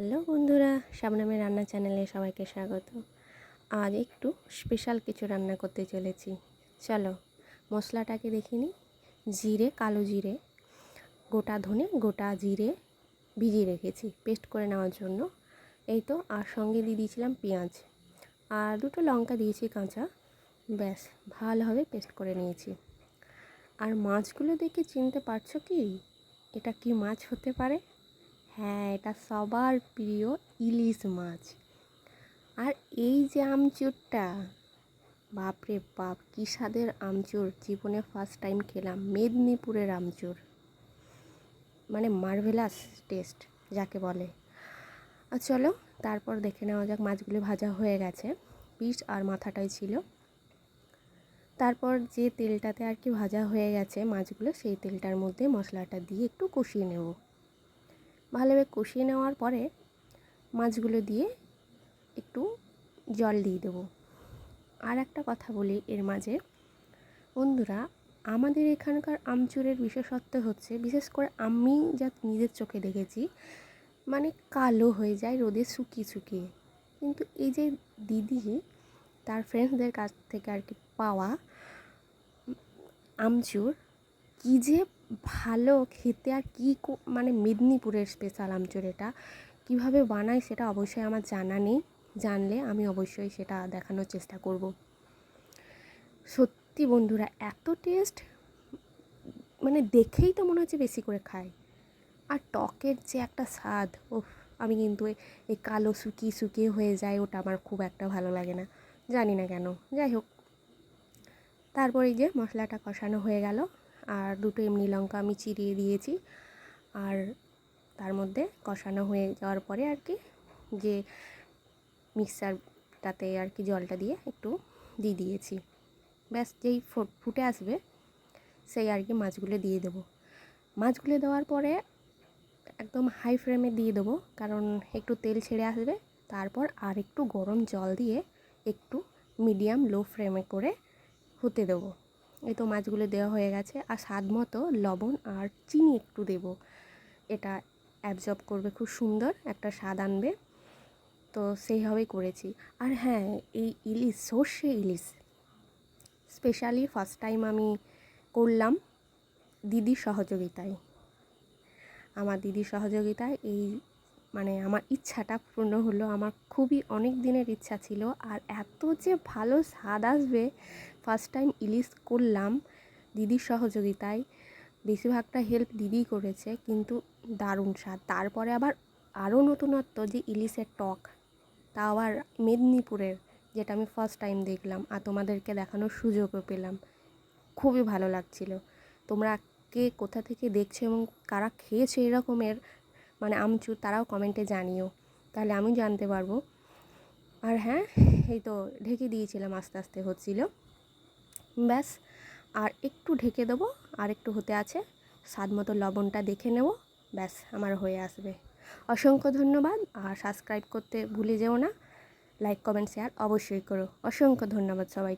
Hello বন্ধুরা শাবনামের রান্না চ্যানেলে সবাইকে স্বাগত। আজ একটু স্পেশাল কিছু রান্না করতে চলেছি। চলো, মশলাটাকে দেখে নিই। জিরে, কালো জিরে, গোটা ধনে, গোটা জিরে ভিজিয়ে রেখেছি পেস্ট করে নেওয়ার জন্য। এই তো, আর সঙ্গে দিয়ে দিয়েছিলাম পেঁয়াজ। আর দুটো লঙ্কা দিয়েছি কাঁচা। ব্যাস, ভালোভাবে পেস্ট করে নিয়েছি। আর মাছগুলো দেখে চিনতে পারছ কি? এটা কি মাছ হতে পারে? হ্যাঁ এটা সবার প্রিয় ইলিশ মাছ। আর এই যে আমচুরটা, বাপরে বাপ, কী স্বাদের আমচুর। জীবনে ফার্স্ট টাইম খেলাম, মেদিনীপুরের আমচুর। মানে মার্ভেলাস টেস্ট যাকে বলে। আর চলো, তারপর দেখে নেওয়া যাক, মাছগুলো ভাজা হয়ে গেছে। পিস আর মাথাটাই ছিল। তারপর যে তেলটাতে আর কি ভাজা হয়ে গেছে মাছগুলো, সেই তেলটার মধ্যে মশলাটা দিয়ে একটু কষিয়ে নেব। ভালোভাবে কষিয়ে নেওয়ার পরে মাছগুলো দিয়ে একটু জল দিয়ে দেবো। আর একটা কথা বলি এর মাঝে। বন্ধুরা, আমাদের এখানকার আমচুরের বিশেষত্ব হচ্ছে, বিশেষ করে আমি যা নিজের চোখে দেখেছি মানে কালো হয়ে যায়, রোদে শুকিয়ে শুকিয়ে। কিন্তু এই যে দিদি, তার ফ্রেন্ডসদের কাছ থেকে আর কি পাওয়া আমচুর, কী যে ভালো খেতে আর কী মানে মেদিনীপুরের স্পেশাল আমচুর এটা কীভাবে বানায় সেটা অবশ্যই আমার জানা নেই। জানলে আমি অবশ্যই সেটা দেখানোর চেষ্টা করব। সত্যি বন্ধুরা, এত টেস্ট মানে দেখেই তো মনে হচ্ছে বেশি করে খাই। আর টকের যে একটা স্বাদ ও আমি কিন্তু এই কালো শুকিয়ে শুকিয়ে হয়ে যায়, ওটা আমার খুব একটা ভালো লাগে না। জানি না কেন, যাই হোক। তারপর যে মশলাটা কষানো হয়ে গেল। আর দুটো এমনি লঙ্কা আমি চিরিয়ে দিয়েছি। আর তার মধ্যে কষানো হয়ে যাওয়ার পরে আর কি যে মিক্সারটাতে আর কি জলটা দিয়ে একটু দিয়ে দিয়েছি। ব্যাস যেই ফুটে আসবে সেই আর কি মাছগুলো দিয়ে দেবো। মাছগুলো দেওয়ার পরে একদম হাই ফ্লেমে দিয়ে দেবো কারণ একটু তেল ছেড়ে আসবে। তারপর আর একটু গরম জল দিয়ে একটু মিডিয়াম লো ফ্লেমে করে হতে দেবো। এই তো মাছগুলো দেওয়া হয়ে গেছে। আর স্বাদ মতো লবণ আর চিনি একটু দেব। এটা অ্যাবজর্ব করবে খুব সুন্দর, একটা স্বাদ আনবে। তো সেইভাবেই করেছি। আর হ্যাঁ এই ইলিশ, সর্ষে ইলিশ স্পেশালি ফার্স্ট টাইম আমি করলাম দিদির সহযোগিতায়। আমার দিদির সহযোগিতায় এই মানে আমার ইচ্ছাটা পূর্ণ হলো। আমার খুবই অনেক দিনের ইচ্ছা ছিল আর এত যে ভালো স্বাদ আসবে ফার্স্ট টাইম ইলিশ করলাম দিদির সহযোগিতায়। বেশিরভাগটা হেল্প দিদি করেছে, কিন্তু দারুণ স্বাদ। তারপরে আবার আরও নতুনত্ব যে ইলিশের টক, তা আবার মেদিনীপুরের, যেটা আমি ফার্স্ট টাইম দেখলাম আর তোমাদেরকে দেখানোর সুযোগও পেলাম। খুবই ভালো লাগছিল। তোমরা কে কোথা থেকে দেখছ এবং কারা খেয়েছো এরকমের মানে আমচুর তারাও কমেন্টে জানিও, তাহলে আমি জানতে পারব। আর হ্যাঁ এই তো ঢেকে দিয়েছিলাম আস্তে আস্তে, হচ্ছিল। ব্যাস, আর একটু ঢেকে দেবো, আর একটু হতে আছে, স্বাদ মতো লবণটা দেখে নেব, ব্যাস, আমার হয়ে আসবে। অসংখ্য ধন্যবাদ, আর সাবস্ক্রাইব করতে ভুলে যেও না, লাইক, কমেন্ট, শেয়ার অবশ্যই করো। অসংখ্য ধন্যবাদ সবাই